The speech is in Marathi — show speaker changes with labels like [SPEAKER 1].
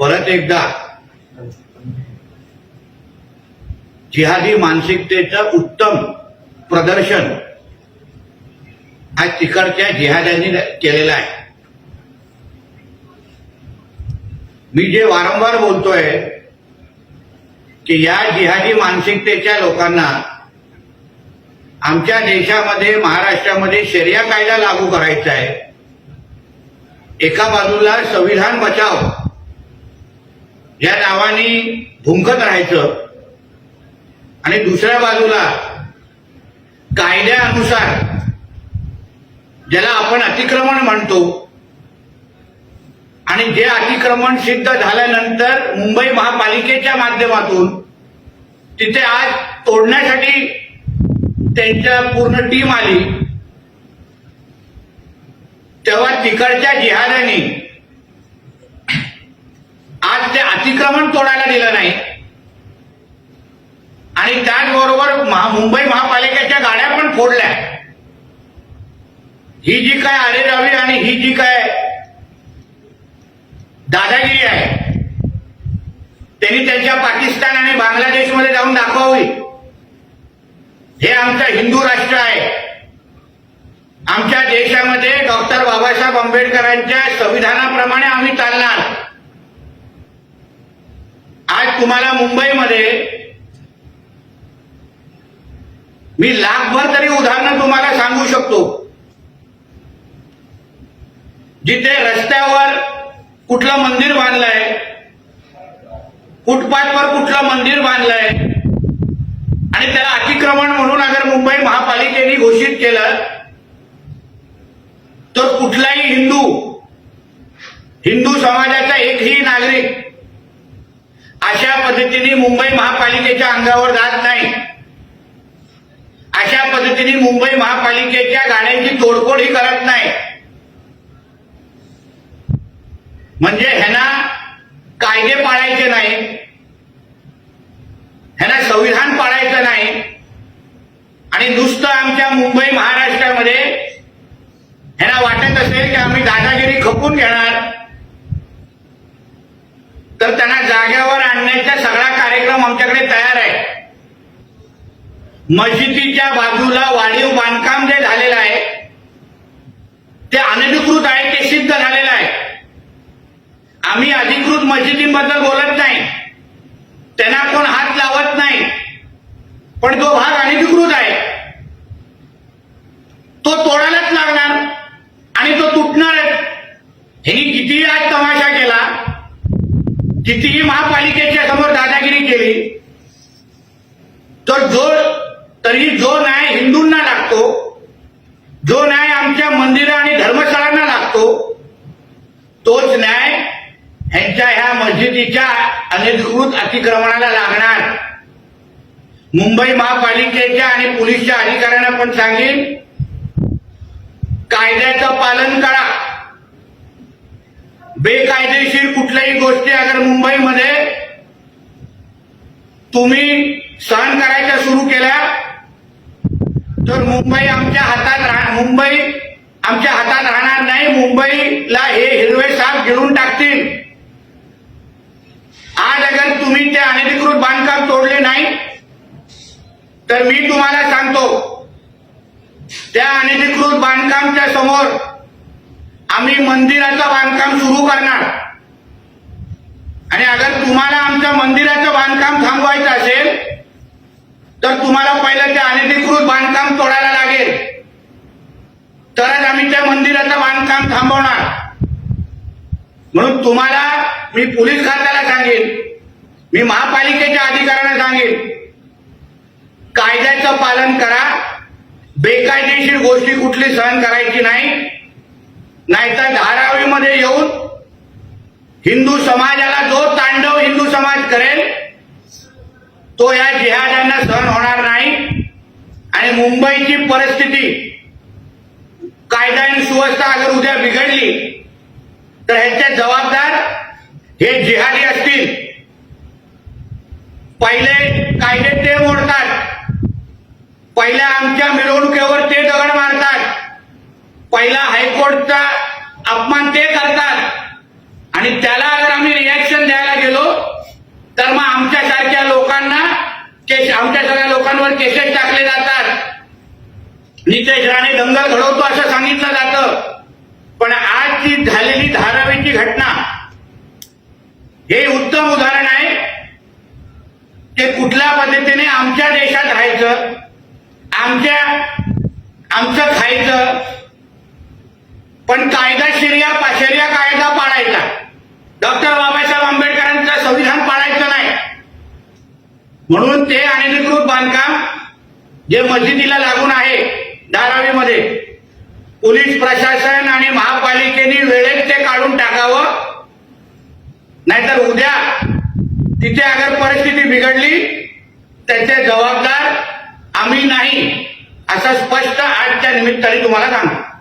[SPEAKER 1] परत एकदा जिहादी मानसिकतेचं उत्तम प्रदर्शन आज तिकडच्या जिहाद्यांनी केलेलं आहे. मी जे वारंवार बोलतोय की या जिहादी मानसिकतेच्या लोकांना आमच्या देशामध्ये महाराष्ट्रामध्ये शर्या कायदा लागू करायचा आहे. एका बाजूला संविधान बचाव या नावाने भुंकत राहायचं. आणि दुसऱ्या बाजूला कायद्यानुसार ज्याला आपण अतिक्रमण म्हणतो आणि जे अतिक्रमण सिद्ध झाल्यानंतर मुंबई महापालिकेच्या माध्यमातून तिथे आज तोडण्यासाठी त्यांच्या पूर्ण टीम आली. तेव्हा तिकडच्या जिहाद्यांनी आज ते अतिक्रमण तोडायला दिलं नाही. आणि त्याचबरोबर महा मुंबई महापालिकेच्या गाड्या पण फोडल्या. ही जी काय आरेरावी आणि ही जी काय दादागिरी आहे त्यांनी त्यांच्या पाकिस्तान आणि बांगलादेशमध्ये जाऊन दाखवावी. हे आमचं हिंदू राष्ट्र आहे. आमच्या देशामध्ये डॉक्टर बाबासाहेब आंबेडकरांच्या संविधानाप्रमाणे आम्ही चालणार. आज तुम्हाला मुंबईमध्ये मी लाखभर तरी उदाहरणं तुम्हाला सांगू शकतो. जिथे रस्त्यावर कुठलं मंदिर बांधलंय फुटपाथवर कुठलं मंदिर बांधलंय आणि त्याला अतिक्रमण म्हणून अगर मुंबई महापालिकेने घोषित केलं तर कुठलाही हिंदू हिंदू समाजाचा एकही नागरिक अशा पद्धतीने मुंबई महापालिकेच्या अंगावर जात नाही. अशा पद्धतीने मुंबई महापालिकेच्या गाड्यांची तोडफोड ही करत नाही. म्हणजे ह्यांना कायदे पाळायचे नाही. ह्यांना संविधान पाळायचं नाही. आणि नुसतं आमच्या मुंबई महाराष्ट्रामध्ये ह्यांना वाटत असेल की आम्ही दादागिरी खपून घेणार. तर त्यांना जाग्यावर आणण्याचा सगळा कार्यक्रम आमच्याकडे तयार आहे. मशिदीच्या बाजूला वाढीव बांधकाम जे झालेलं आहे ते अनधिकृत आहे ते सिद्ध झालेलं आहे. आम्ही अधिकृत मशिदींबद्दल बोलत नाही. त्यांना कोण हात लावत नाही. पण तो भाग अनधिकृत आहे तो तोडायलाच लागणार आणि तो तुटणारच ह्यांनी कितीही आज तमाशा केला कितीही महापालिकेच्या समोर दादागिरी केली तर जो तरी जो न्याय हिंदूंना लागतो जो न्याय आमच्या मंदिरं आणि धर्मस्थळांना लागतो तोच न्याय ह्यांच्या ह्या मस्जिदीच्या अनधिकृत अतिक्रमणाला लागणार. मुंबई महापालिकेच्या आणि पोलीसच्या अधिकाऱ्यांना पण सांगेन कायद्याचं पालन करा. बेकायदेशीर कुठल्याही गोष्टी अगर मुंबईमध्ये तुम्ही सहन करायच्या सुरू केल्या तर मुंबई आमच्या हातात राह मुंबई आमच्या हातात राहणार नाही. मुंबईला हे हिरवे साप गिळून टाकतील. आज अगर तुम्ही ते अनधिकृत बांधकाम तोडले नाही तर मी तुम्हाला सांगतो त्या अनधिकृत बांधकामच्या समोर आम्ही मंदिराचं बांधकाम सुरू करणार. आणि अगर तुम्हाला आमच्या मंदिराचं बांधकाम थांबवायचं असेल तर तुम्हाला पहिलं ते अनधिकृत बांधकाम तोडायला लागेल. तरच आम्ही त्या मंदिराचं बांधकाम थांबवणार. म्हणून तुम्हाला मी पोलीस खात्याला सांगेन मी महापालिकेच्या अधिकाऱ्यांना सांगेन कायद्याचं पालन करा. बेकायदेशीर गोष्टी कुठली सहन करायची नाही. नाहीतर धारावीमध्ये येऊन हिंदू समाजाला जो तांडव हिंदू समाज करेल तो या जिहाद्यांना सहन होणार नाही. आणि मुंबईची परिस्थिती कायदा आणि सुव्यवस्था अगर उद्या बिघडली तर ह्याचे जबाबदार हे जिहादी असतील. पहिले कायदे ते मोडतात. पहिल्या आमच्या मिरवणुकीवर पहिला हायकोर्टचा अपमान ते करतात. आणि त्याला जर आम्ही रिॲक्शन द्यायला गेलो तर मग आमच्या सारख्या लोकांना आमच्या सगळ्या लोकांवर केसेस टाकले जातात. नितेश राणे दंगल घडवतो असं सांगितलं जातं. पण आज जी झालेली धारावीची घटना हे उत्तम उदाहरण आहे. ते कुठल्या पद्धतीने आमच्या देशात राहायचं आमच्या आमचं खायचं पण कायदा शिर्या पाशर्या कायदा पाळायचा. डॉक्टर बाबासाहेब आंबेडकरांचं संविधान पाळायचं नाही. म्हणून ते अनधिकृत बांधकाम जे मस्जिदीला लागून आहे धारावीमध्ये पोलीस प्रशासन आणि महापालिकेने वेळेत ते काढून टाकावं. नाहीतर उद्या तिथे अगर परिस्थिती बिघडली त्याचे जबाबदार आम्ही नाही असं स्पष्ट आजच्या निमित्ताने तुम्हाला सांगतो.